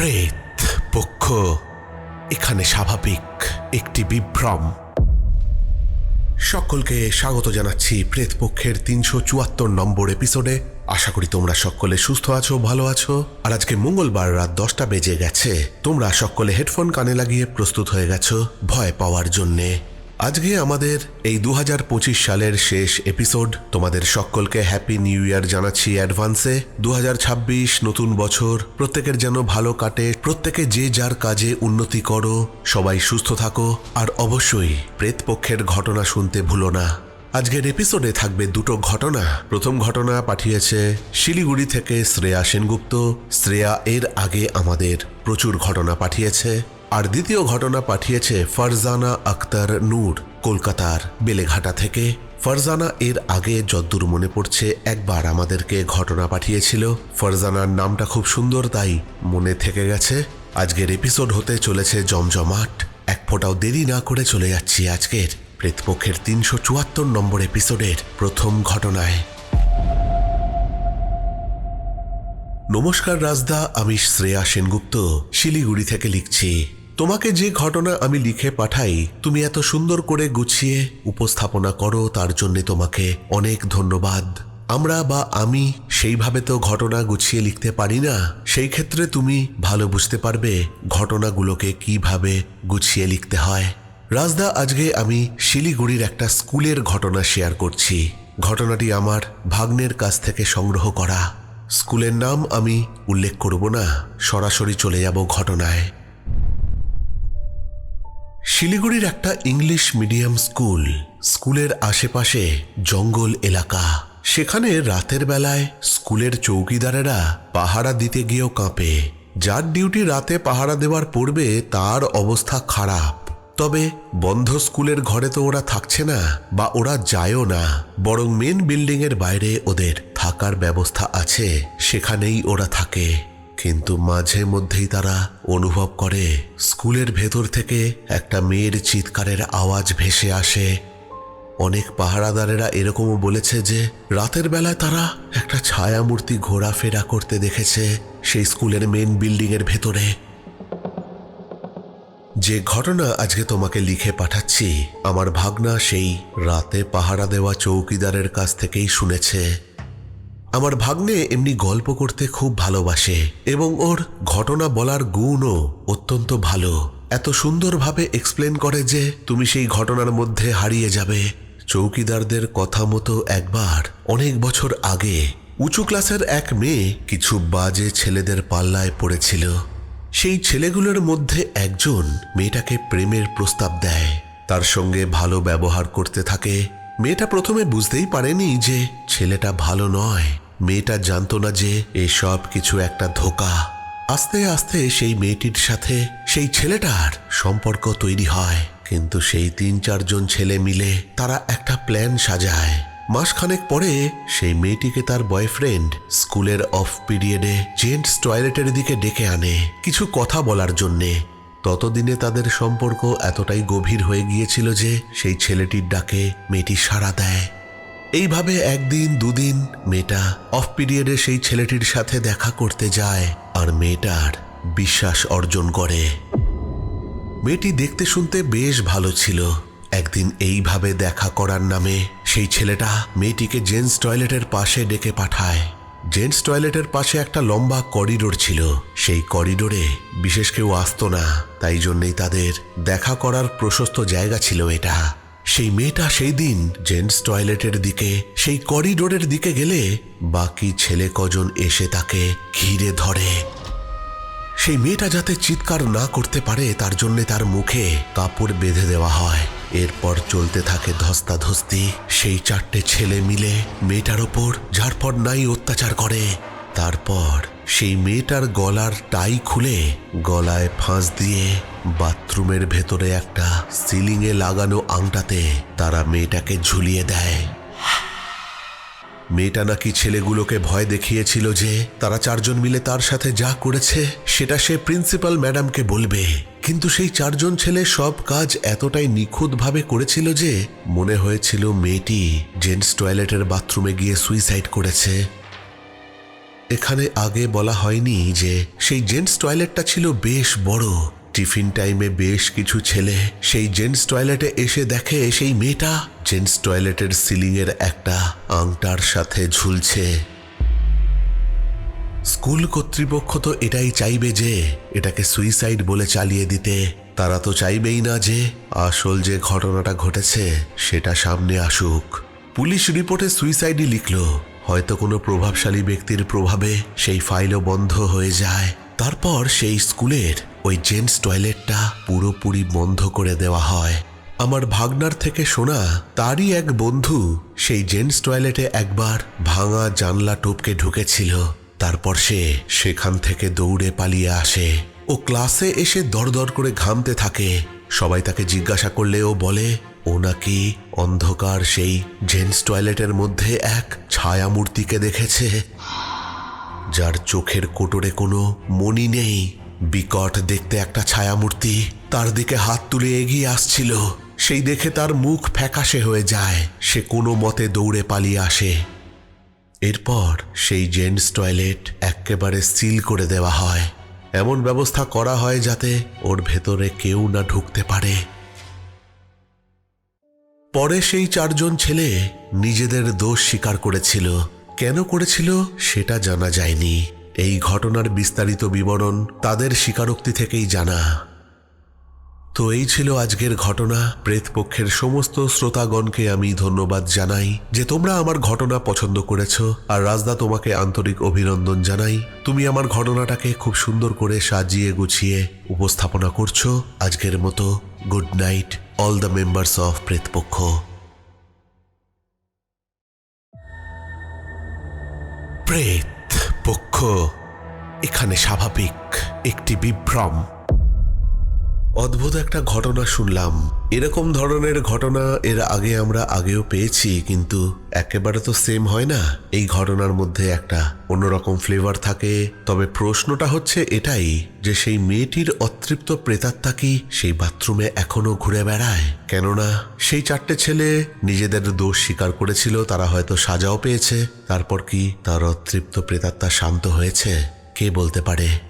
প্রেত পক্ষ এখানে স্বাভাবিক একটি বিভ্রম। সকলকে স্বাগত জানাচ্ছি প্রেত পক্ষের তিনশো চুয়াত্তর নম্বর এপিসোডে। আশা করি তোমরা সকলে সুস্থ আছো, ভালো আছো। আর আজকে মঙ্গলবার রাত দশটা বেজে গেছে। তোমরা সকলে হেডফোন কানে লাগিয়ে প্রস্তুত হয়ে গেছো ভয় পাওয়ার জন্যে। আজকে আমাদের এই দু হাজার পঁচিশ সালের শেষ এপিসোড। তোমাদের সকলকে হ্যাপি নিউ ইয়ার জানাচ্ছি অ্যাডভান্সে। দু হাজার ছাব্বিশ নতুন বছর। প্রত্যেকের যেন ভালো কাটে। প্রত্যেকে যে যার কাজে উন্নতি করো। সবাই সুস্থ থাকো। আর অবশ্যই প্রেতপক্ষের ঘটনা শুনতে ভুলো না। আজকের এপিসোডে থাকবে দুটো ঘটনা। প্রথম ঘটনা পাঠিয়েছে শিলিগুড়ি থেকে শ্রেয়া সেনগুপ্ত। শ্রেয়া এর আগে আমাদের প্রচুর ঘটনা পাঠিয়েছে। আর দ্বিতীয় ঘটনা পাঠিয়েছে ফারজানা আক্তার নূর, কলকাতার বেলেঘাটা থেকে। ফারজানা এর আগে যদ্দূর মনে পড়ছে, একবার আমাদেরকে ঘটনা পাঠিয়েছিল। ফারজানার নামটা খুব সুন্দর, তাই মনে থেকে গেছে। আজকের এপিসোড হতে চলেছে জমজমাট। এক ফোঁটাও দেরি না করে চলে যাচ্ছি আজকের প্রেতপক্ষের তিনশো চুয়াত্তর নম্বর এপিসোডের প্রথম ঘটনায়। নমস্কার রাজদা, আমি শ্রেয়া সেনগুপ্ত। শিলিগুড়ি থেকে লিখছি তোমাকে যে ঘটনা আমি লিখে পাঠাই, তুমি এত সুন্দর করে গুছিয়ে উপস্থাপনা করো, তার জন্য তোমাকে অনেক ধন্যবাদ। আমরা বা আমি সেইভাবে তো ঘটনা গুছিয়ে লিখতে পারি না, সেই ক্ষেত্রে তুমি ভালো বুঝতে পারবে ঘটনাগুলোকে কীভাবে গুছিয়ে লিখতে হয়। রাজদা, আজকে আমি শিলিগুড়ির একটা স্কুলের ঘটনা শেয়ার করছি। ঘটনাটি আমার ভাগ্নের কাছ থেকে সংগ্রহ করা। স্কুলের নাম আমি উল্লেখ করব না, সরাসরি চলে যাব ঘটনায়। শিলিগুড়ির একটা ইংলিশ মিডিয়াম স্কুল, স্কুলের আশেপাশে জঙ্গল এলাকা। সেখানে রাতের বেলায় স্কুলের চৌকিদারেরা পাহারা দিতে গিয়েও কাঁপে। যার ডিউটি রাতে পাহারা দেওয়ার পড়বে তার অবস্থা খারাপ। তবে বন্ধ স্কুলের ঘরে তো ওরা থাকছে না বা ওরা যায়ও না, বরং মেন বিল্ডিংয়ের বাইরে ওদের থাকার ব্যবস্থা আছে, সেখানেই ওরা থাকে। কিন্তু মাঝে মধ্যেই তারা অনুভব করে, স্কুলের ভেতর থেকে একটা মেয়ের চিৎকারের আওয়াজ ভেসে আসে। অনেক পাহারাদারেরা এরকমও বলেছে যে, রাতের বেলায় তারা একটা ছায়ামূর্তি ঘোরাফেরা করতে দেখেছে সেই স্কুলের মেন বিল্ডিংয়ের ভেতরে। যে ঘটনা আজকে তোমাকে লিখে পাঠাচ্ছি, আমার ভাগনা সেই রাতে পাহারা দেওয়া চৌকিদারের কাছ থেকেই শুনেছে। আমার ভাগ্নে এমনি গল্প করতে খুব ভালোবাসে এবং ওর ঘটনা বলার গুণও অত্যন্ত ভালো। এত সুন্দরভাবে এক্সপ্লেন করে যে তুমি সেই ঘটনার মধ্যে হারিয়ে যাবে। চৌকিদারদের কথা মতো একবার, অনেক বছর আগে, উঁচু ক্লাসের এক মেয়ে কিছু বাজে ছেলেদের পাল্লায় পড়েছিল। সেই ছেলেগুলোর মধ্যে একজন মেয়েটাকে প্রেমের প্রস্তাব দেয়। তার সঙ্গে ভালো ব্যবহার করতে থাকে মেয়েটা প্রথমে বুঝতেই পারেনি যে ছেলেটা ভালো নয়। মেয়েটা জানতো না যে এসব কিছু একটা ধোকা। আস্তে আস্তে সেই মেয়েটির সাথে সেই ছেলেটার সম্পর্ক তৈরি হয়। কিন্তু সেই তিন চারজন ছেলে মিলে তারা একটা প্ল্যান সাজায়। মাসখানেক পরে সেই মেয়েটিকে তার বয়ফ্রেন্ড স্কুলের অফ পিরিয়ডে জেন্টস টয়লেটের দিকে ডেকে আনে। কিছু কথা বলার জন্যে ততদিনে তাদের সম্পর্ক এতটাই গভীর হয়ে গিয়েছিল যে সেই ছেলেটির ডাকে মেয়েটি সাড়া দেয়। এইভাবে একদিন, দুদিন মেয়েটা অফ পিরিয়ডে সেই ছেলেটির সাথে দেখা করতে যায় আর মেয়েটার বিশ্বাস অর্জন করে। মেয়েটি দেখতে শুনতে বেশ ভালো ছিল। একদিন এইভাবে দেখা করার নামে সেই ছেলেটা মেয়েটিকে জেন্টস টয়লেটের পাশে ডেকে পাঠায়। জেন্টস টয়লেটের পাশে একটা লম্বা করিডোর ছিল। সেই করিডোরে বিশেষ কেউ আসতো না, তাই জন্যেই তাদের দেখা করার প্রশস্ত জায়গা ছিল এটা। সেই মেয়েটা সেই দিন জেন্টস টয়লেটের দিকে, সেই করিডোরের দিকে গেলে বাকি ছেলে কজন এসে তাকে ঘিরে ধরে। সেই মেয়েটা যাতে চিৎকার না করতে পারে, তার জন্য তার মুখে কাপড় বেঁধে দেওয়া হয়। এরপর চলতে থাকে ধস্তাধস্তি। সেই চারটে ছেলে মিলে মেয়েটার ওপর ঝাড়পট নাই অত্যাচার করে। তারপর সেই মেয়েটার গলার টাই খুলে গলায় ফাঁস দিয়ে বাথরুমের ভেতরে একটা সিলিংয়ে লাগানো আংটাতে তারা মেয়েটাকে ঝুলিয়ে দেয়। মেয়েটা নাকি ছেলেগুলোকে ভয় দেখিয়েছিল যে তারা চারজন মিলে তার সাথে যা করেছে, সেটা সে প্রিন্সিপাল ম্যাডামকে বলবে। কিন্তু সেই চারজন ছেলে সব কাজ এতটাই নিখুঁতভাবে করেছিল যে মনে হয়েছিল মেয়েটি জেন্টস টয়লেটের বাথরুমে গিয়ে সুইসাইড করেছে। এখানে আগে বলা হয়নি যে সেই জেন্টস টয়লেটটা ছিল বেশ বড়। টিফিন টাইমে বেশ কিছু ছেলে সেই জেন্টস টয়লেটে এসে দেখে সেই মেয়েটা। জেন্টস টয়লেটের সিলিং এর একটা আংটার সাথে ঝুলছে। স্কুল কর্তৃপক্ষ তো এটাই চাইবে যে, এটাকে সুইসাইড বলে চালিয়ে দিতে। তারা তো চাইবেই না যে, আসল যে ঘটনাটা ঘটেছে, সেটা সামনে আসুক। পুলিশ রিপোর্টে সুইসাইডই লিখল, হয়তো কোনো প্রভাবশালী ব্যক্তির প্রভাবে সেই ফাইলও বন্ধ হয়ে যায়। তারপর সেই স্কুলের ওই জেন্টস টয়লেটটা পুরোপুরি বন্ধ করে দেওয়া হয়। আমার ভাগনার থেকে শোনা, তারই এক বন্ধু সেই জেন্টস টয়লেটে একবার ভাঙা জানলা টপকে ঢুকেছিল। তারপর সে সেখান থেকে দৌড়ে পালিয়ে আসে। ও ক্লাসে এসে দরদর করে ঘামতে থাকে। সবাই তাকে জিজ্ঞাসা করলে ও বলে, ও নাকি অন্ধকার সেই জেন্টস টয়লেটের মধ্যে এক ছায়ামূর্তিকে দেখেছে, যার চোখের কোটরে কোনো মনি নেই। বিকট দেখতে একটা ছায়ামূর্তি তার দিকে হাত তুলে এগিয়ে আসছিল। সেই দেখে তার মুখ ফ্যাকাশে হয়ে যায়। সে কোনো মতে দৌড়ে পালিয়ে আসে। এরপর সেই জেন্টস টয়লেট একেবারে সিল করে দেওয়া হয়। এমন ব্যবস্থা করা হয় যাতে ওর ভেতরে কেউ না ঢুকতে পারে। পরে সেই চারজন ছেলে নিজেদের দোষ স্বীকার করেছিল। কেন করেছিল সেটা জানা যায়নি। এই ঘটনার বিস্তারিত বিবরণ তাদের স্বীকারোক্তি থেকেই জানা। তো এই ছিল আজকের ঘটনা। প্রেতপক্ষের সমস্ত শ্রোতাগণকে আমি ধন্যবাদ জানাই যে তোমরা আমার ঘটনা পছন্দ করেছ আর রাজদা তোমাকে আন্তরিক অভিনন্দন জানাই। তুমি আমার ঘটনাটাকে খুব সুন্দর করে সাজিয়ে গুছিয়ে উপস্থাপনা করছ। আজকের মতো good night, all the members of Pretpokkho. Pretpokkho এখানে স্বাভাবিক একটি বিভ্রম। অদ্ভুত একটা ঘটনা শুনলাম। এরকম ধরনের ঘটনা এর আগে আমরা আগেও পেয়েছি, কিন্তু একেবারে তো সেম হয় না। এই ঘটনার মধ্যে একটা অন্যরকম ফ্লেভার থাকে। তবে প্রশ্নটা হচ্ছে এটাই, যে সেই মেয়েটির অতৃপ্ত প্রেতাত্মা কি সেই বাথরুমে এখনও ঘুরে বেড়ায়? কেননা সেই চারটে ছেলে নিজেদের দোষ স্বীকার করেছিল, তারা হয়তো সাজাও পেয়েছে। তারপর কি তার অতৃপ্ত প্রেতাত্মা শান্ত হয়েছে? কে বলতে পারে?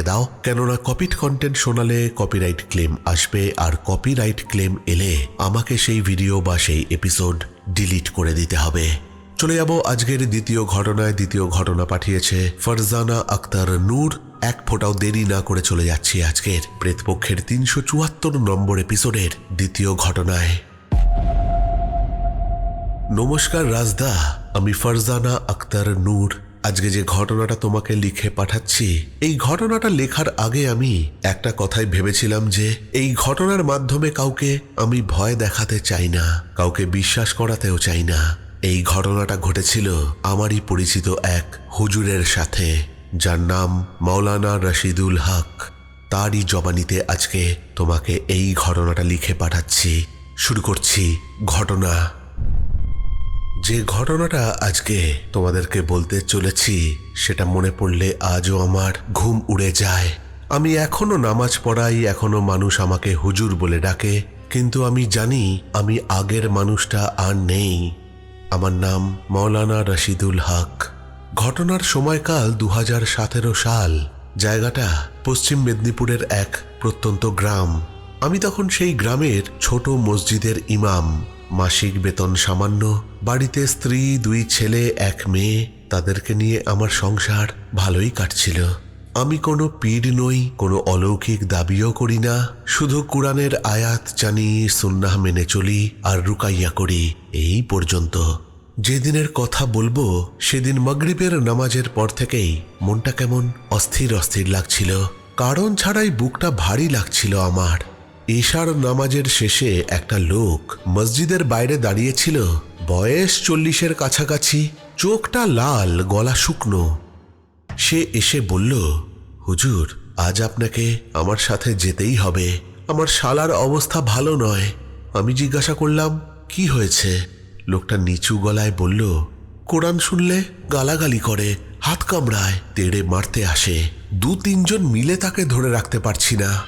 দাও। কেননা কপিড কন্টেন্ট শোনালে কপিরাইট ক্লেম আসবে আর কপিরাইট ক্লেম এলে আমাকে সেই ভিডিও বা সেই এপিসোড ডিলিট করে দিতে হবে। চলে যাব আজকের দ্বিতীয় ঘটনায়। দ্বিতীয় ঘটনা পাঠিয়েছে ফারজানা আক্তার নূর। এক ফোঁটাও দেরি না করে চলে যাচ্ছি আজকের প্রেতপক্ষের তিনশো চুয়াত্তর নম্বর এপিসোডের দ্বিতীয় ঘটনায়। নমস্কার রাজদা, আমি ফারজানা আক্তার নূর। আজকে যে ঘটনাটা তোমাকে লিখে পাঠাচ্ছি, এই ঘটনাটা লেখার আগে আমি একটা কথাই ভেবেছিলাম যে এই ঘটনার মাধ্যমে কাউকে আমি ভয় দেখাতে চাই না, কাউকে বিশ্বাস করাতেও চাই না। এই ঘটনাটা ঘটেছিল আমারই পরিচিত এক হুজুরের সাথে, যার নাম মাওলানা রশিদুল হক। তারই জবানিতে আজকে তোমাকে এই ঘটনাটা লিখে পাঠাচ্ছি। শুরু করছি ঘটনা। যে ঘটনাটা আজকে তোমাদেরকে বলতে চলেছি, সেটা মনে পড়লে আজও আমার ঘুম উড়ে যায়। আমি এখনও নামাজ পড়াই, এখনও মানুষ আমাকে হুজুর বলে ডাকে, কিন্তু আমি জানি আমি আগের মানুষটা আর নেই। আমার নাম মৌলানা রশিদুল হক। ঘটনার সময়কাল দু হাজার সতেরো সাল। জায়গাটা পশ্চিম মেদিনীপুরের এক প্রত্যন্ত গ্রাম। আমি তখন সেই গ্রামের ছোট মসজিদের ইমাম। মাসিক বেতন সামান্য বাড়িতে স্ত্রী, দুই ছেলে, এক মেয়ে, তাদেরকে নিয়ে আমার সংসার ভালোই কাটছিল। আমি কোনো পীর নই, কোনো অলৌকিক দাবিও করি না, শুধু কোরআনের আয়াত জানি, সুন্নাহ মেনে চলি আর রুকাইয়া করি, এই পর্যন্ত। যেদিনের কথা বলব, সেদিন মগরিবের নামাজের পর থেকেই মনটা কেমন অস্থির অস্থির লাগছিল। কারণ ছাড়াই বুকটা ভারী লাগছিল আমার। ঈশার নামাজের শেষে একটা লোক মসজিদের বাইরে দাঁড়িয়েছিল। বয়স চল্লিশের কাছাকাছি চোখটা লাল, গলা শুকনো। সে এসে বলল, হুজুর, আজ আপনাকে আমার সাথে যেতেই হবে। আমার শালার অবস্থা ভালো নয়। আমি জিজ্ঞাসা করলাম, কি হয়েছে? লোকটা নিচু গলায় বলল, কোরআন শুনলে গালাগালি করে, হাত কামড়ায়, তেড়ে মারতে আসে। দু তিনজন মিলে তাকে ধরে রাখতে পারছি না।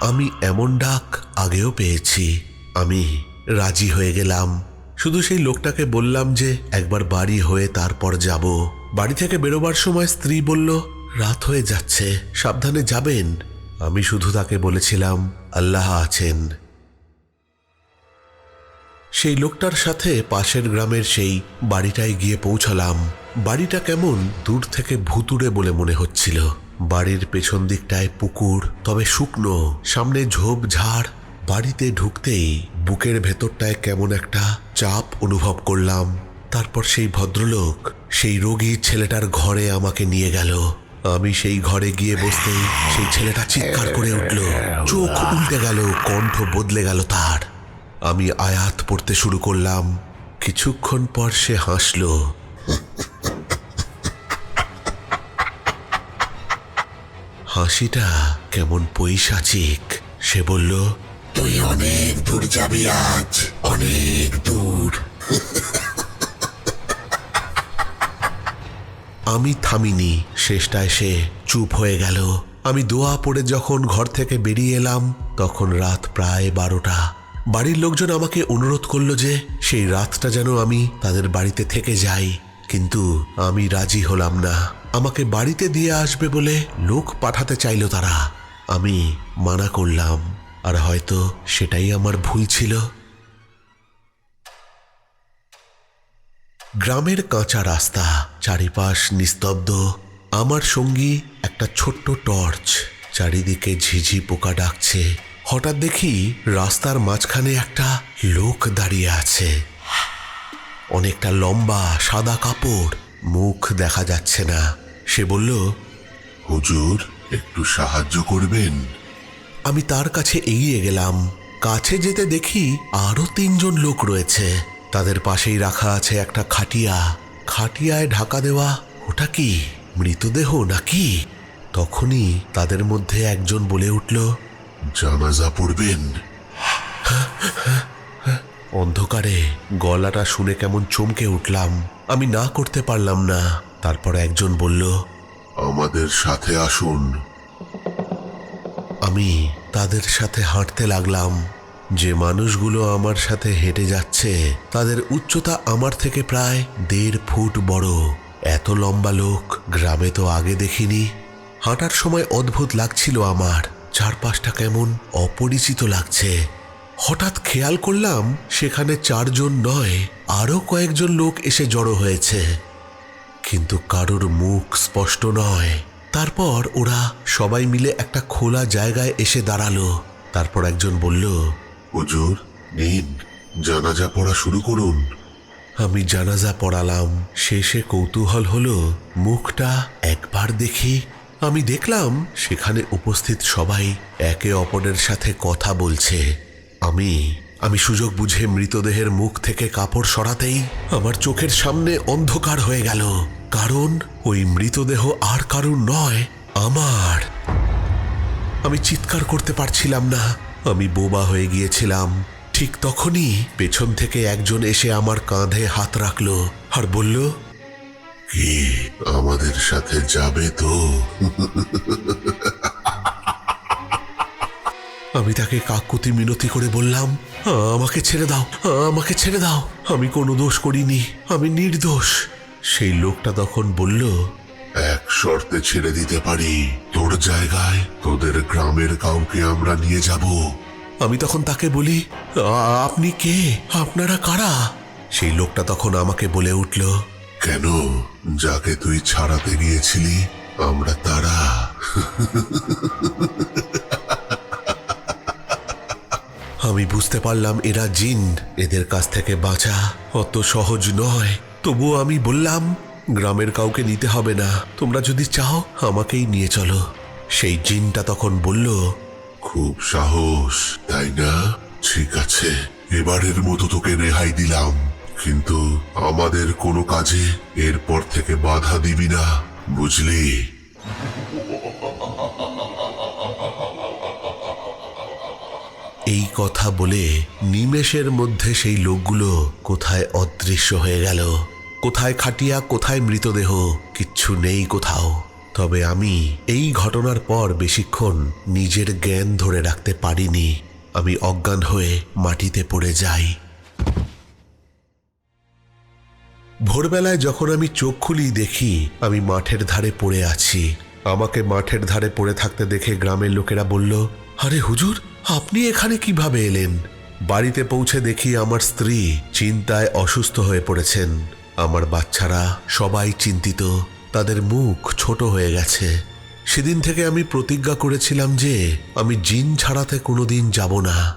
আমি এমন ডাক আগেও পেয়েছি। আমি রাজি হয়ে গেলাম। শুধু সেই লোকটাকে বললাম যে, একবার বাড়ি হয়ে তারপর যাব। বাড়ি থেকে বেরোবার সময় স্ত্রী বলল, রাত হয়ে যাচ্ছে, সাবধানে যাবেন। আমি শুধু তাকে বলেছিলাম, আল্লাহ আছেন। সেই লোকটার সাথে পাশের গ্রামের সেই বাড়িটায় গিয়ে পৌঁছালাম। বাড়িটা কেমন, দূর থেকে ভুতুড়ে বলে মনে হচ্ছিল। বাড়ির পেছন দিকটায় পুকুর, তবে শুকনো, সামনে ঝোপ ঝাড় বাড়িতে ঢুকতেই বুকের ভেতরটায় কেমন একটা চাপ অনুভব করলাম। তারপর সেই ভদ্রলোক সেই রোগী ছেলেটার ঘরে আমাকে নিয়ে গেল। আমি সেই ঘরে গিয়ে বসতেই সেই ছেলেটা চিৎকার করে উঠল। চোখ উল্টে গেল, কণ্ঠ বদলে গেল তার। আমি আয়াত পড়তে শুরু করলাম। কিছুক্ষণ পর সে হাসল। হাসিটা কেমন পৈশাচিক। সে বলল তুই অনেক দূর যাবি আজ, অনেক দূর। আমি থামিনি, শেষটায় সে চুপ হয়ে গেল। আমি দোয়া পড়ে যখন ঘর থেকে বেরিয়ে এলাম, তখন রাত প্রায় বারোটা। বাড়ির লোকজন আমাকে অনুরোধ করল যে সেই রাতটা যেন আমি তাদের বাড়িতে থেকে যাই। কিন্তু আমি রাজি হলাম না। আমাকে বাড়িতে দিয়ে আসবে বলে লোক পাঠাতে চাইল তারা। আমি মানা করলাম। আর হয়তো সেটাই আমার ভুল ছিল। গ্রামের কাঁচা রাস্তা, চারিপাশ নিস্তব্ধ। আমার সঙ্গী একটা ছোট্ট টর্চ, চারিদিকে ঝিঝি পোকা ডাকছে। হঠাৎ দেখি রাস্তার মাঝখানে একটা লোক দাঁড়িয়ে আছে। অনেকটা লম্বা, সাদা কাপড়, মুখ দেখা যাচ্ছে না। সে বলল, হুজুর, একটু সাহায্য করবেন? আমি তার কাছে এগিয়ে গেলাম। কাছে যেতে দেখি আরও তিনজন লোক রয়েছে। তাদের পাশেই রাখা আছে একটা খাটিয়া। খাটিয়ায় ঢাকা দেওয়া, ওটা কি, মৃতদেহ নাকি? তখনই তাদের মধ্যে একজন বলে উঠল, জানাজা পড়বেন। অন্ধকারে গলাটা শুনে কেমন চমকে উঠলাম। আমি না করতে পারলাম না। তারপর একজন বলল, আমাদের সাথে আসুন। আমি তাদের সাথে হাঁটতে লাগলাম। যে মানুষগুলো আমার সাথে হেঁটে যাচ্ছে, তাদের উচ্চতা আমার থেকে প্রায় দেড় ফুট বড়। এত লম্বা লোক, গ্রামে তো আগে দেখিনি। হাঁটার সময় অদ্ভুত লাগছিল আমার। চারপাশটা কেমন অপরিচিত লাগছে। হঠাৎ খেয়াল করলাম, সেখানে চারজন নয়, আরও কয়েকজন লোক এসে জড়ো হয়েছে। কিন্তু কারোর মুখ স্পষ্ট নয়। তারপর ওরা সবাই মিলে একটা খোলা জায়গায় এসে দাঁড়াল। তারপর একজন বলল হুজুর নিন জানাজা পড়া শুরু করুন। আমি জানাজা পড়ালাম। শেষে কৌতূহল হলো মুখটা একবার দেখি আমি দেখলাম সেখানে উপস্থিত সবাই একে অপরের সাথে কথা বলছে। আমি আমি সুযোগ বুঝে মৃতদেহের মুখ থেকে কাপড় সরাতেই আমার চোখের সামনে অন্ধকার হয়ে গেল। কারণ ওই মৃতদেহ আর কারুর নয় আমার। আমি চিৎকার করতে পারছিলাম না। আমি বোবা হয়ে গিয়েছিলাম। ঠিক তখনই পেছন থেকে একজন এসে আমার কাঁধে হাত রাখল আর বলল কি আমাদের সাথে যাবে তো? আমি তাকে কাকুতি মিনতি করে বললাম আমাকে ছেড়ে দাও আমাকে ছেড়ে দাও। আমি কোনো দোষ করিনি। আমি নির্দোষ। সেই লোকটা তখন বলল এক শর্তে ছেড়ে দিতে পারি। তোর জায়গায় তোদের গ্রামের কাউকে আমরা নিয়ে যাব। আমি তখন তাকে বলি আপনি কে? আপনারা কারা? সেই লোকটা তখন আমাকে বলে উঠল কেন? যাকে তুই ছাড়াতে গিয়েছিলি আমরা তারা। আমি বুঝতে পারলাম এরা জিন এদের কাছ থেকে বাঁচা অত সহজ নয়। তবুও আমি বললাম গ্রামের কাউকে নিতে হবে না। তোমরা যদি চাও আমাকেই নিয়ে চলো। সেই জিনটা তখন বলল খুব সাহস তাই না? ঠিক আছে এবারের মতো তোকে রেহাই দিলাম। কিন্তু আমাদের কোনো কাজে এরপর থেকে বাধা দিবি না বুঝলি? এই কথা বলে নিমেষের মধ্যে সেই লোকগুলো কোথায় অদৃশ্য হয়ে গেল। কোথায় খাটিয়া, কোথায় মৃতদেহ, কিচ্ছু নেই কোথাও। তবে আমি এই ঘটনার পর বেশিক্ষণ নিজের জ্ঞান ধরে রাখতে পারিনি। আমি অজ্ঞান হয়ে মাটিতে পড়ে যাই। ভোরবেলায় যখন আমি চোখ খুলি দেখি, আমি মাঠের ধারে পড়ে আছি। আমাকে মাঠের ধারে পড়ে থাকতে দেখে গ্রামের লোকেরা বলল, আরে হুজুর, আপনি এখানে কীভাবে এলেন? বাড়িতে পৌঁছে দেখি আমার স্ত্রী চিন্তায় অসুস্থ হয়ে পড়েছেন। আমার বাচ্চারা সবাই চিন্তিত। তাদের মুখ ছোট হয়ে গেছে। সেদিন থেকে আমি প্রতিজ্ঞা করেছিলাম যে আমি জিন ছাড়াতে কোনোদিন যাব না।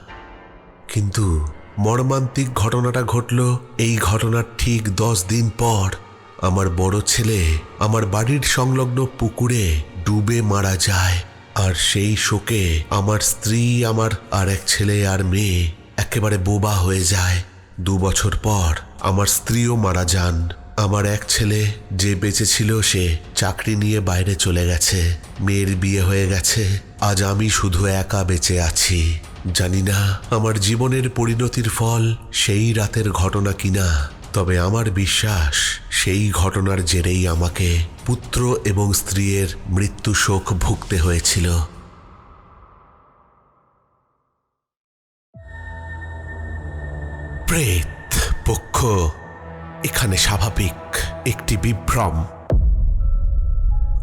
কিন্তু মর্মান্তিক ঘটনাটা ঘটল। এই ঘটনার ঠিক দশ দিন পর আমার বড় ছেলে আমার বাড়ির সংলগ্ন পুকুরে ডুবে মারা যায়। আর সেই শোকে আমার স্ত্রী, আমার আর এক ছেলে আর মেয়ে একেবারে বোবা হয়ে যায়। দু বছর পর আমার স্ত্রীও মারা যান। আমার এক ছেলে যে বেঁচে ছিল সে চাকরি নিয়ে বাইরে চলে গেছে। মেয়ের বিয়ে হয়ে গেছে। আজ আমি শুধু একা বেঁচে আছি। জানি না আমার জীবনের পরিণতির ফল সেই রাতের ঘটনা কিনা, তবে আমার বিশ্বাস সেই ঘটনার জেরেই আমাকে পুত্র এবং স্ত্রীর মৃত্যু শোক ভুগতে হয়েছিল। প্রেত পক্ষ, এখানে স্বাভাবিক একটি বিভ্রম।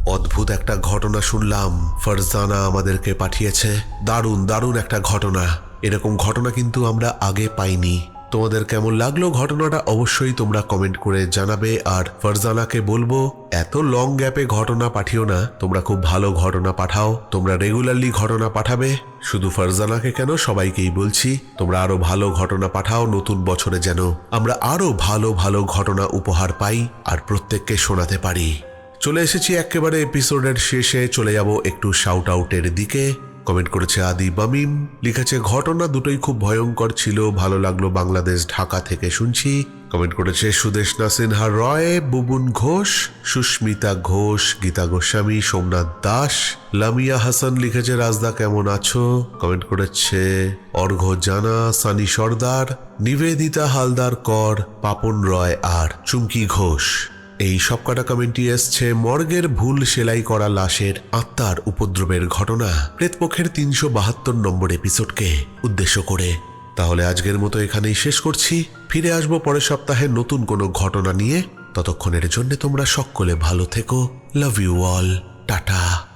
অদ্ভুত একটা ঘটনা শুনলাম, ফারজানা আমাদেরকে পাঠিয়েছে। দারুণ দারুণ একটা ঘটনা। এরকম ঘটনা কিন্তু আমরা আগে পাইনি। তোমাদের কেমন লাগল ঘটনাটা অবশ্যই তোমরা কমেন্ট করে জানাবে। আর ফারজানাকে বলব, এত লং গ্যাপে ঘটনা পাঠিও না। তোমরা খুব ভালো ঘটনা পাঠাও। তোমরা রেগুলারলি ঘটনা পাঠাবে। শুধু ফারজানাকে কেন, সবাইকেই বলছি, তোমরা আরও ভালো ঘটনা পাঠাও নতুন বছরে যেন। আমরা আরও ভালো ভালো ঘটনা উপহার পাই আর প্রত্যেককে শোনাতে পারি। চলে এসেছি একেবারে এপিসোডের শেষে। চলে যাব একটু শাউট আউটের দিকে। কমেন্ট করেছে আদি বামিম, লিখেছে, ঘটনা দুটোই খুব ভয়ঙ্কর ছিল, ভালো লাগল বাংলাদেশ ঢাকা থেকে শুনছি। কমেন্ট করেছে, সুদেশনা সিনহা রয়, বুবুন ঘোষ, সুস্মিতা ঘোষ, গীতা গোস্বামী, সোমনাথ দাস, লামিয়া হাসান লিখেছে, রাজদা কেমন আছো? কমেন্ট করেছে, অর্ঘ্য জানা, সানি সর্দার, নিবেদিতা হালদার কর পাপন রয় আর চুমকি ঘোষ। এই সবকটা কমেন্টটি এসছে মর্গের ভুল সেলাই করা লাশের আত্মার উপদ্রবের ঘটনা প্রেতপক্ষের তিনশো বাহাত্তর নম্বর এপিসোডকে উদ্দেশ্য করে। তাহলে আজকের মতো এখানেই শেষ করছি। ফিরে আসব পরের সপ্তাহে নতুন কোনো ঘটনা নিয়ে। ততক্ষণের জন্য তোমরা সকলে ভালো থেকো। Love you all tata.